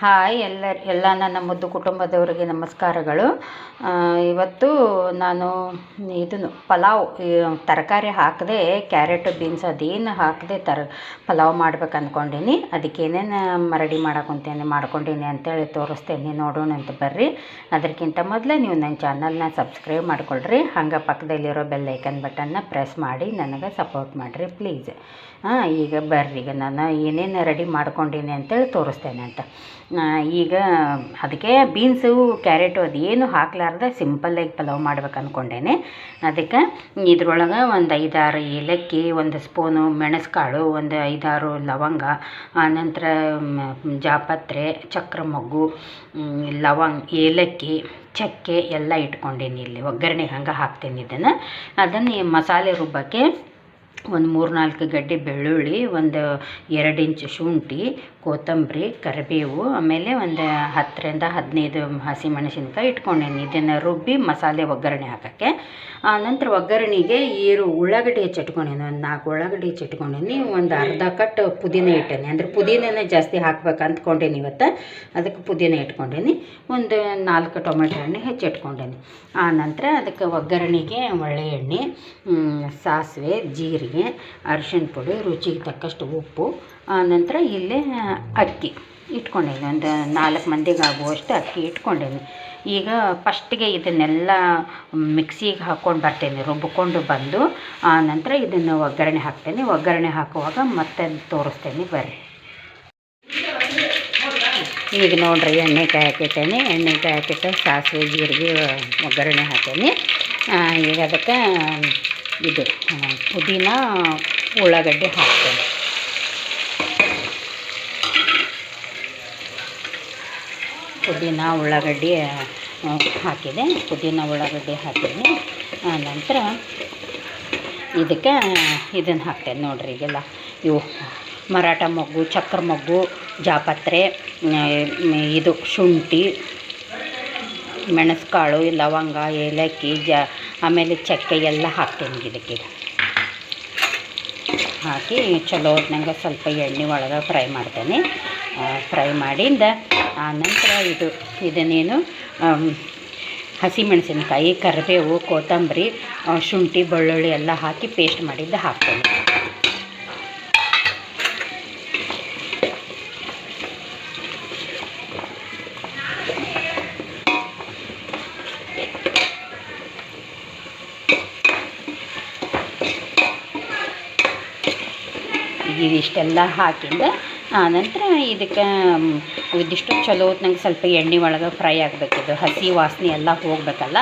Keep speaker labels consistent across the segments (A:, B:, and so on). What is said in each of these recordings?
A: Hi ಎಲ್ಲ ಎಲ್ಲ ನನ್ನ ಮುದ್ದು ಕುಟುಂಬದವರಿಗೆ ನಮಸ್ಕಾರಗಳು. ಇವತ್ತು ನಾನು ಇದನ್ನು ಪಲಾವ್ ತರಕಾರಿ ಹಾಕದೆ, ಕ್ಯಾರೆಟ್, ಬೀನ್ಸ್, ಅದೇನು ಹಾಕದೆ ತರ ಪಲಾವ್ ಮಾಡ್ಬೇಕು ಅಂದ್ಕೊಂಡೀನಿ ಅದಕ್ಕೆ ಏನೇನು ರೆಡಿ ಮಾಡಕೊಂತೇನೆ, ಮಾಡ್ಕೊಂಡೀನಿ ಅಂತೇಳಿ ತೋರಿಸ್ತೇನೆ. ನೋಡೋಣ ಅಂತ ಬರ್ರಿ. ಅದಕ್ಕಿಂತ ಮೊದಲೇ ನೀವು ನನ್ನ ಚಾನಲ್ನ ಸಬ್ಸ್ಕ್ರೈಬ್ ಮಾಡ್ಕೊಳ್ರಿ. ಹಂಗೆ ಪಕ್ಕದಲ್ಲಿರೋ ಬೆಲ್ ಐಕನ್ ಬಟನ್ನ ಪ್ರೆಸ್ ಮಾಡಿ ನನಗೆ ಸಪೋರ್ಟ್ ಮಾಡಿರಿ ಪ್ಲೀಸ್. ಹಾಂ ಈಗ ಬರ್ರಿ. ಈಗ ನಾನು ಏನೇನು ರೆಡಿ ಮಾಡ್ಕೊಂಡೀನಿ ಅಂತೇಳಿ ತೋರಿಸ್ತೇನೆ ಅಂತ. ಈಗ ಅದಕ್ಕೆ ಬೀನ್ಸು, ಕ್ಯಾರೆಟು ಅದೇನು ಹಾಕ್ಲಾರ್ದೆ ಸಿಂಪಲ್ಲಾಗಿ ಪಲಾವ್ ಮಾಡ್ಬೇಕು ಅಂದ್ಕೊಂಡೇನೆ ಅದಕ್ಕೆ ಇದ್ರೊಳಗೆ ಒಂದು ಐದಾರು ಏಲಕ್ಕಿ, ಒಂದು ಸ್ಪೂನು ಮೆಣಸುಕಾಳು, ಒಂದು ಐದಾರು ಲವಂಗ ಆನಂತರ ಜಾಪತ್ರೆ ಚಕ್ರ ಮೊಗ್ಗು ಲವಂಗ, ಏಲಕ್ಕಿ, ಚಕ್ಕೆ ಎಲ್ಲ ಇಟ್ಕೊಂಡೇನಿ ಇಲ್ಲಿ. ಒಗ್ಗರಣೆಗೆ ಹಂಗೆ ಹಾಕ್ತೇನೆ ಇದನ್ನು. ಅದನ್ನು ಮಸಾಲೆ ರುಬ್ಬಕ್ಕೆ ಒಂದು ಮೂರು ನಾಲ್ಕು ಗಡ್ಡೆ ಬೆಳ್ಳುಳ್ಳಿ, ಒಂದು ಎರಡು ಇಂಚು ಶುಂಠಿ, ಕೊತ್ತಂಬರಿ, ಕರಿಬೇವು, ಆಮೇಲೆ ಒಂದು ಹತ್ತರಿಂದ ಹದಿನೈದು ಹಸಿಮೆಣಸಿನ್ಕಾಯಿ ಇಟ್ಕೊಂಡೇನಿ. ಇದನ್ನು ರುಬ್ಬಿ ಮಸಾಲೆ ಒಗ್ಗರಣೆ ಹಾಕೋಕ್ಕೆ. ನಂತರ ಒಗ್ಗರಣೆಗೆ ಈರು ಉಳ್ಳಾಗಡ್ಡಿ ಹೆಚ್ಚಿಟ್ಕೊಂಡೇನಿ ಒಂದು ನಾಲ್ಕು ಉಳ್ಳಾಗಡ್ಡಿ ಹೆಚ್ಚಿಟ್ಕೊಂಡೇನಿ ಒಂದು ಅರ್ಧ ಕಟ್ ಪುದೀನ ಇಟ್ಟೇನಿ. ಅಂದರೆ ಪುದೀನನೇ ಜಾಸ್ತಿ ಹಾಕ್ಬೇಕು ಅಂದ್ಕೊಂಡೇನಿ ಇವತ್ತು. ಅದಕ್ಕೆ ಪುದೀನ ಇಟ್ಕೊಂಡೇನಿ. ಒಂದು ನಾಲ್ಕು ಟೊಮೆಟೊ ಹಣ್ಣು ಹೆಚ್ಚಿಟ್ಕೊಂಡೇನಿ ಆ ನಂತರ ಅದಕ್ಕೆ ಒಗ್ಗರಣೆಗೆ ಒಳ್ಳೆ ಎಣ್ಣೆ ಸಾಸಿವೆ ಜೀರಿಗೆ ಅರಿಶಿಣ ಪುಡಿ, ರುಚಿಗೆ ತಕ್ಕಷ್ಟು ಉಪ್ಪು, ಆ, ನಂತರ ಇಲ್ಲೇ ಅಕ್ಕಿ ಇಟ್ಕೊಂಡೇನಿ. ಒಂದು ನಾಲ್ಕು ಮಂದಿಗೆ ಆಗುವಷ್ಟು ಅಕ್ಕಿ ಇಟ್ಕೊಂಡೇನಿ. ಈಗ ಫಸ್ಟಿಗೆ ಇದನ್ನೆಲ್ಲ ಮಿಕ್ಸಿಗೆ ಹಾಕ್ಕೊಂಡು ಬರ್ತೇನೆ ರುಬ್ಬಿಕೊಂಡು ಬಂದು, ಆ, ನಂತರ ಇದನ್ನು ಒಗ್ಗರಣೆ ಹಾಕ್ತೇನೆ. ಒಗ್ಗರಣೆ ಹಾಕುವಾಗ ಮತ್ತೆ ತೋರಿಸ್ತೇನೆ, ಬರ್ರಿ. ಈಗ ನೋಡ್ರಿ, ಎಣ್ಣೆ ಹಾಕಿಟ್ಟೇನೆ. ಎಣ್ಣೆ ಹಾಕಿಟ್ಟು ಸಾಸಿವೆ, ಜೀರಿಗೆ ಒಗ್ಗರಣೆ ಹಾಕೇನಿ. ಈಗ ಅದಕ್ಕೆ ಇದು ಪುದೀನ, ಉಳ್ಳಾಗಡ್ಡೆ ಹಾಕ್ತೇನೆ. ಪುದೀನ, ಉಳ್ಳಾಗಡ್ಡಿ ಹಾಕಿದೆ. ಪುದೀನ, ಉಳ್ಳಾಗಡ್ಡೆ ಹಾಕಿದೆ. ನಂತರ ಇದಕ್ಕೆ ಇದನ್ನು ಹಾಕ್ತೇನೆ ನೋಡಿರಿ ಈಗೆಲ್ಲ. ಇವು ಮರಾಠ ಮೊಗ್ಗು, ಚಕ್ರ ಮೊಗ್ಗು, ಜಾಪತ್ರೆ ಇದು ಶುಂಠಿ ಮೆಣಸ್ಕಾಳು ಲವಂಗ, ಏಲಕ್ಕಿ, ಜ, ಆಮೇಲೆ ಚಕ್ಕೆ ಎಲ್ಲ ಹಾಕ್ತೀನಿ ಇದಕ್ಕೆ ಹಾಕಿ ಚಲೋ ಹೊತ್ನಂಗೆ ಸ್ವಲ್ಪ ಎಣ್ಣೆ ಒಳಗೆ ಫ್ರೈ ಮಾಡ್ತೇನೆ. ಫ್ರೈ ಮಾಡಿಂದ ಆನಂತರ ನಂತರ ಇದು, ಇದನ್ನೇನು ಹಸಿಮೆಣಸಿನ್ಕಾಯಿ, ಕರಿಬೇವು, ಕೊತ್ತಂಬರಿ ಶುಂಠಿ, ಬೆಳ್ಳುಳ್ಳಿ ಎಲ್ಲ ಹಾಕಿ ಪೇಸ್ಟ್ ಮಾಡಿದ್ದು ಹಾಕ್ತೇನೆ. ಇದಿಷ್ಟೆಲ್ಲ ಹಾಕಿಂದ ಆನಂತರ ಇದಕ್ಕೆ ಇದಿಷ್ಟು ಚಲೋ ಹೊತ್ನಾಗ ಸ್ವಲ್ಪ ಎಣ್ಣೆ ಒಳಗೆ ಫ್ರೈ ಆಗಬೇಕಿದು ಹಸಿ ವಾಸನೆ ಎಲ್ಲ ಹೋಗಬೇಕಲ್ಲ,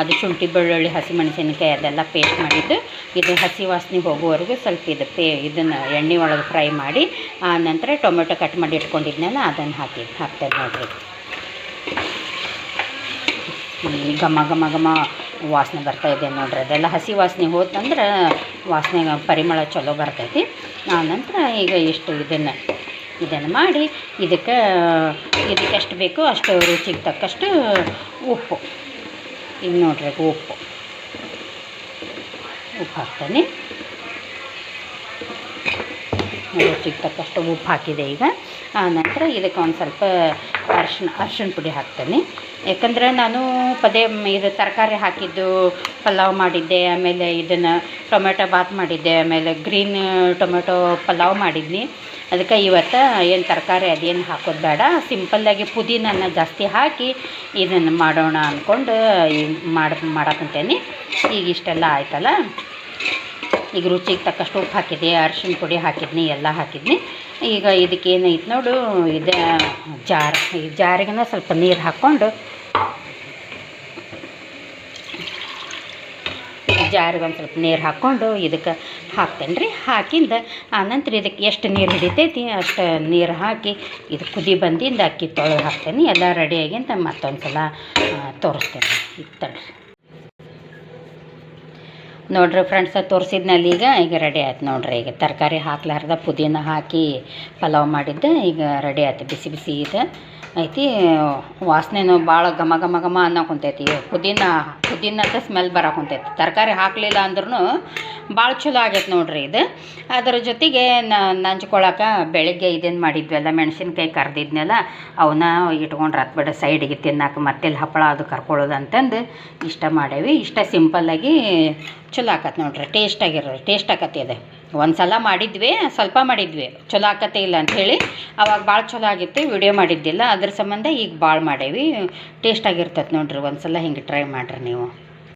A: ಅದು ಶುಂಠಿ, ಬೆಳ್ಳುಳ್ಳಿ, ಹಸಿ ಮೆಣಸಿನಕಾಯಿ ಅದೆಲ್ಲ ಪೇಸ್ಟ್ ಮಾಡಿದ್ದು, ಇದು ಹಸಿ ವಾಸನೆ ಹೋಗುವವರೆಗೂ ಸ್ವಲ್ಪ ಇದು ಪೇ, ಇದನ್ನು ಎಣ್ಣೆ ಒಳಗೆ ಫ್ರೈ ಮಾಡಿ ಆನಂತರ ನಂತರ ಟೊಮೆಟೊ ಕಟ್ ಮಾಡಿ ಇಟ್ಕೊಂಡಿದ್ನಲ್ಲ, ಅದನ್ನು ಹಾಕಿ, ಹಾಕ್ತೇನೆ ನೋಡಿರಿ. ಘಮ ಘಮ ಘಮ ವಾಸನೆ ಬರ್ತಾಯಿದೆ ನೋಡ್ರಿ. ಅದೆಲ್ಲ ಹಸಿ ವಾಸನೆ ಹೋತಂದ್ರೆ ವಾಸನೆ ಪರಿಮಳ ಚಲೋ ಬರ್ತೈತಿ. ಆ ನಂತರ ಈಗ ಇಷ್ಟು ಇದನ್ನು ಇದನ್ನು ಮಾಡಿ, ಇದಕ್ಕೆ ಇದಕ್ಕೆ ಎಷ್ಟು ಬೇಕೋ ಅಷ್ಟು ರುಚಿಗೆ ತಕ್ಕಷ್ಟು ಉಪ್ಪು. ಈಗ ನೋಡ್ರಿ ಉಪ್ಪು. ಉಪ್ಪು ಹಾಕ್ತೇನೆ. ರುಚಿಗೆ ತಕ್ಕಷ್ಟು ಉಪ್ಪು ಹಾಕಿದೆ ಈಗ. ಆನಂತರ ನಂತರ ಇದಕ್ಕೆ ಒಂದು ಸ್ವಲ್ಪ ಅರ್ಶಿಣ ಅರ್ಶಿಣ ಪುಡಿ ಹಾಕ್ತೇನೆ. ಯಾಕಂದರೆ ನಾನು ಪದೇ ಇದು ತರಕಾರಿ ಹಾಕಿದ್ದು, ಪಲಾವ್ ಮಾಡಿದ್ದೆ, ಆಮೇಲೆ ಇದನ್ನು ಟೊಮೆಟೊ ಬಾತ್ ಮಾಡಿದ್ದೆ, ಆಮೇಲೆ ಗ್ರೀನ್ ಟೊಮೆಟೊ ಪಲಾವ್ ಮಾಡಿದ್ನಿ. ಅದಕ್ಕೆ ಇವತ್ತು ಏನು ತರಕಾರಿ ಅದೇನು ಹಾಕೋದು ಬೇಡ. ಸಿಂಪಲ್ಲಾಗಿ ಪುದೀನನ ಜಾಸ್ತಿ ಹಾಕಿ ಇದನ್ನು ಮಾಡೋಣ ಅಂದ್ಕೊಂಡು ಮಾಡಿ ಮಾಡಕ್ಕಂತೇನೆ ಈಗ ಇಷ್ಟೆಲ್ಲ ಆಯ್ತಲ್ಲ? ಈಗ ರುಚಿಗೆ ತಕ್ಕಷ್ಟು ಉಪ್ಪು ಹಾಕಿದೆ ಅರಿಶಿಣ ಪುಡಿ ಹಾಕಿದ್ನಿ, ಎಲ್ಲ ಹಾಕಿದ್ನಿ. ಈಗ ಇದಕ್ಕೆ ಏನೈತೆ ನೋಡು, ಇದು ಜಾರ್, ಈ ಜಾರಿಗೆನ ಸ್ವಲ್ಪ ನೀರು ಹಾಕ್ಕೊಂಡು ಜಾರಿಗೆ ಒಂದು ಸ್ವಲ್ಪ ನೀರು ಹಾಕ್ಕೊಂಡು ಇದಕ್ಕೆ ಹಾಕ್ತೇನೆ ರೀ. ಹಾಕಿಂದ ಆನಂತರ ಇದಕ್ಕೆ ಎಷ್ಟು ನೀರು ಹಿಡಿತೈತಿ, ಅಷ್ಟು ನೀರು ಹಾಕಿ ಇದು ಕುದಿ ಬಂದಿಂದ ಅಕ್ಕಿ ತೊಳೆದು ಹಾಕ್ತೇನೆ. ಎಲ್ಲ ರೆಡಿ ಅಂತ ಮತ್ತೊಂದು ಸಲ ತೋರಿಸ್ತೇನೆ. ಇತ್ತಳೆ ನೋಡ್ರಿ ಫ್ರೆಂಡ್ಸ ತೋರಿಸಿದ್ನಲ್ಲಿ ಈಗ ಈಗ ರೆಡಿ ಆಯ್ತು ನೋಡ್ರಿ. ಈಗ ತರಕಾರಿ ಹಾಕ್ಲಾರ್ದ ಪುದೀನ ಹಾಕಿ ಪಲಾವ್ ಮಾಡಿದ್ದೆ, ಈಗ ರೆಡಿ ಆಯ್ತು, ಬಿಸಿ ಬಿಸಿ ಇದೆ. ಐತಿ, ವಾಸನೆನೂ ಭಾಳ ಘಮ ಘಮ ಘಮ ಅನ್ನೋ ಕುಂತೈತಿ. ಪುದೀನ ಪುದೀನದ ಸ್ಮೆಲ್ ಬರಕ್ಕೆ ಕುಂತೈತಿ. ತರಕಾರಿ ಹಾಕಲಿಲ್ಲ ಅಂದ್ರೂ ಭಾಳ ಚಲೋ ಆಗೈತೆ ನೋಡ್ರಿ ಇದು. ಅದರ ಜೊತೆಗೆ ನಂಚ್ಕೊಳಕ ಬೆಳಿಗ್ಗೆ ಇದನ್ನು ಮಾಡಿದ್ವಲ್ಲ, ಮೆಣಸಿನ್ಕಾಯಿ ಕರೆದಿದ್ನೆಲ್ಲ ಅವನ್ನ ಇಟ್ಕೊಂಡ್ರೆ ಆತ್ ಬಿಡ ಸೈಡಿಗೆ ತಿನ್ನಕ್ಕೆ ಮತ್ತೆಲ್ಲಿ ಹಪ್ಪಳ ಅದು ಕರ್ಕೊಳ್ಳೋದು ಅಂತಂದು ಇಷ್ಟ ಮಾಡೇವಿ. ಇಷ್ಟ ಸಿಂಪಲ್ಲಾಗಿ ಚಲೋ ಆಕತ್ ನೋಡ್ರಿ ಟೇಸ್ಟ್ ಆಗಿರೋ ಟೇಸ್ಟ್ ಆಕತಿ ಅದು. ಒಂದು ಸಲ ಮಾಡಿದ್ವಿ, ಸ್ವಲ್ಪ ಮಾಡಿದ್ವಿ, ಚಲೋ ಆಕತ್ತೆ ಇಲ್ಲ ಅಂಥೇಳಿ ಅವಾಗ ಭಾಳ ಚಲೋ ಆಗಿತ್ತು ವಿಡಿಯೋ ಮಾಡಿದ್ದಿಲ್ಲ. ಅದ್ರ ಸಂಬಂಧ ಈಗ ಭಾಳ ಮಾಡೇವಿ ಟೇಸ್ಟ್ ಆಗಿರ್ತೈತೆ ನೋಡ್ರಿ ಒಂದು ಸಲ ಹಿಂಗೆ ಟ್ರೈ ಮಾಡಿರಿ ನೀವು.